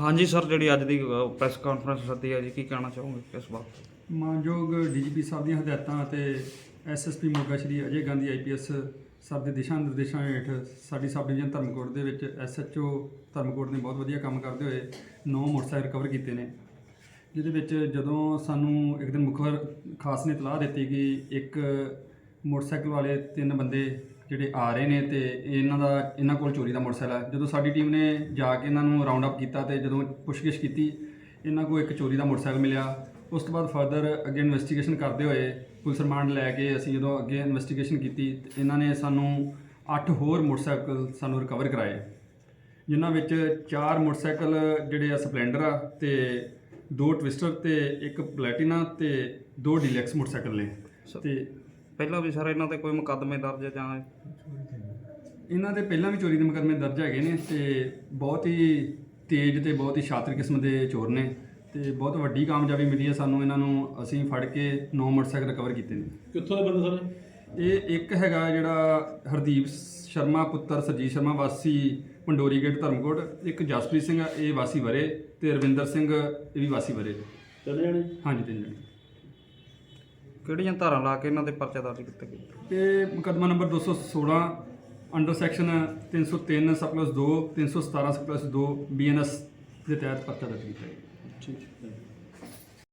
ਹਾਂਜੀ ਸਰ, ਜਿਹੜੀ ਅੱਜ ਦੀ ਪ੍ਰੈਸ ਕਾਨਫਰੰਸ ਸੱਦੀ ਹੈ ਜੀ, ਕੀ ਕਹਿਣਾ ਚਾਹੋਗੇ ਇਸ ਬਾਤ ਮਾਨਯੋਗ ਡੀਜੀਪੀ ਸਾਹਿਬ ਦੀਆਂ ਹਦਾਇਤਾਂ ਅਤੇ SSP Moga Shri Ajay Gandhi IPS sir ਦੇ ਦਿਸ਼ਾ ਨਿਰਦੇਸ਼ਾਂ ਹੇਠ ਸਾਡੀ ਸਬ ਡਿਵੀਜ਼ਨ ਧਰਮਕੋਟ ਦੇ ਵਿੱਚ ਐਸਐਚਓ ਧਰਮਕੋਟ ਨੇ ਬਹੁਤ ਵਧੀਆ ਕੰਮ ਕਰਦੇ ਹੋਏ ਨੌ ਮੋਟਰਸਾਈਕਲ ਰਿਕਵਰ ਕੀਤੇ ਨੇ, ਜਿਹਦੇ ਵਿੱਚ ਜਦੋਂ ਸਾਨੂੰ ਇੱਕ ਦਿਨ ਮੁਖਬਰ ਖਾਸ ਨੇ ਇਤਲਾਹ ਦਿੱਤੀ ਕਿ ਇੱਕ ਮੋਟਰਸਾਈਕਲ ਵਾਲੇ ਤਿੰਨ ਬੰਦੇ ਜਿਹੜੇ ਆ ਰਹੇ ਨੇ ਤੇ ਇਹਨਾਂ ਦਾ ਇਹਨਾਂ ਕੋਲ ਚੋਰੀ ਦਾ ਮੋਟਰਸਾਈਕਲ ਹੈ ਜਦੋਂ ਸਾਡੀ ਟੀਮ ਨੇ ਜਾ ਕੇ ਇਹਨਾਂ ਨੂੰ ਰਾਉਂਡ ਅਪ ਕੀਤਾ ਤੇ ਜਦੋਂ ਪੁੱਛਗਿੱਛ ਕੀਤੀ ਇਹਨਾਂ ਕੋਲ ਇੱਕ ਚੋਰੀ ਦਾ ਮੋਟਰਸਾਈਕਲ ਮਿਲਿਆ। ਉਸ ਤੋਂ ਬਾਅਦ ਫਰਦਰ ਅੱਗੇ ਇਨਵੈਸਟੀਗੇਸ਼ਨ ਕਰਦੇ ਹੋਏ ਪੁਲਿਸ ਰਿਮਾਂਡ ਲੈ ਕੇ ਅਸੀਂ ਜਦੋਂ ਅੱਗੇ ਇਨਵੈਸਟੀਗੇਸ਼ਨ ਕੀਤੀ ਤੇ ਇਹਨਾਂ ਨੇ ਸਾਨੂੰ 8 ਹੋਰ ਮੋਟਰਸਾਈਕਲ ਸਾਨੂੰ ਰਿਕਵਰ ਕਰਾਏ ਜਿਨ੍ਹਾਂ ਵਿੱਚ ਚਾਰ ਮੋਟਰਸਾਈਕਲ ਜਿਹੜੇ ਆ ਸਪਲੈਂਡਰ ਆ ਤੇ ਦੋ ਟਵਿਸਟਰ ਤੇ ਇੱਕ ਪਲੈਟੀਨਾ ਤੇ ਦੋ ਡੀਲੈਕਸ ਮੋਟਰਸਾਈਕਲ ਨੇ। ਤੇ ਪਹਿਲਾਂ ਵੀ ਸਰ ਇਹਨਾਂ ਤੇ ਕੋਈ ਮੁਕੱਦਮੇ ਦਰਜ ਹੈ ਜਾਂ ਇਹਨਾਂ ਦੇ ਪਹਿਲਾਂ ਵੀ ਚੋਰੀ ਦੇ ਮੁਕੱਦਮੇ ਦਰਜ ਹੈਗੇ ਨੇ ਤੇ ਬਹੁਤ ਹੀ ਤੇਜ਼ ਤੇ ਬਹੁਤ ਹੀ ਸ਼ਾਤਰ ਕਿਸਮ ਦੇ ਚੋਰ ਨੇ ਤੇ ਬਹੁਤ ਵੱਡੀ ਕਾਮਯਾਬੀ ਮਿਲੀ ਹੈ ਸਾਨੂੰ ਇਹਨਾਂ ਨੂੰ ਅਸੀਂ ਫੜ ਕੇ 9 ਮੋਟਰਸਾਈਕਲ ਰਿਕਵਰ ਕੀਤੇ ਨੇ। ਕਿੱਥੋਂ ਦੇ ਬੰਦੇ ਸਾਰੇ? ਇਹ ਇੱਕ ਹੈਗਾ ਜਿਹੜਾ ਹਰਦੀਪ ਸ਼ਰਮਾ ਪੁੱਤਰ ਸਰਜੀਤ ਸ਼ਰਮਾ ਵਾਸੀ ਪੰਡੋਰੀ ਗੇਟ ਧਰਮਕੋਟ ਇੱਕ ਜਸਪ੍ਰੀਤ ਸਿੰਘ ਇਹ ਵਾਸੀ ਵਰੇ ਤੇ ਰਵਿੰਦਰ ਸਿੰਘ ਇਹ ਵੀ ਵਾਸੀ ਵਰੇ। ਚਲੇ ਜਾਣੇ? ਹਾਂਜੀ ਤਿੰਨ ਜਣੇ। ਕਿਹੜੀਆਂ ਧਾਰਾਂ ਲਾ ਕੇ ਇਹਨਾਂ ਦੇ ਪਰਚੇ ਦਰਜ ਕੀਤੇ ਗਏ? ਤੇ ਮੁਕੱਦਮਾ number 216 under section 303 sub 2 317 sub 2 BNS ਦੇ ਤਹਿਤ ਪਰਚਾ ਦਰਜ ਕੀਤਾ ਹੈ ਠੀਕ ਹੈ।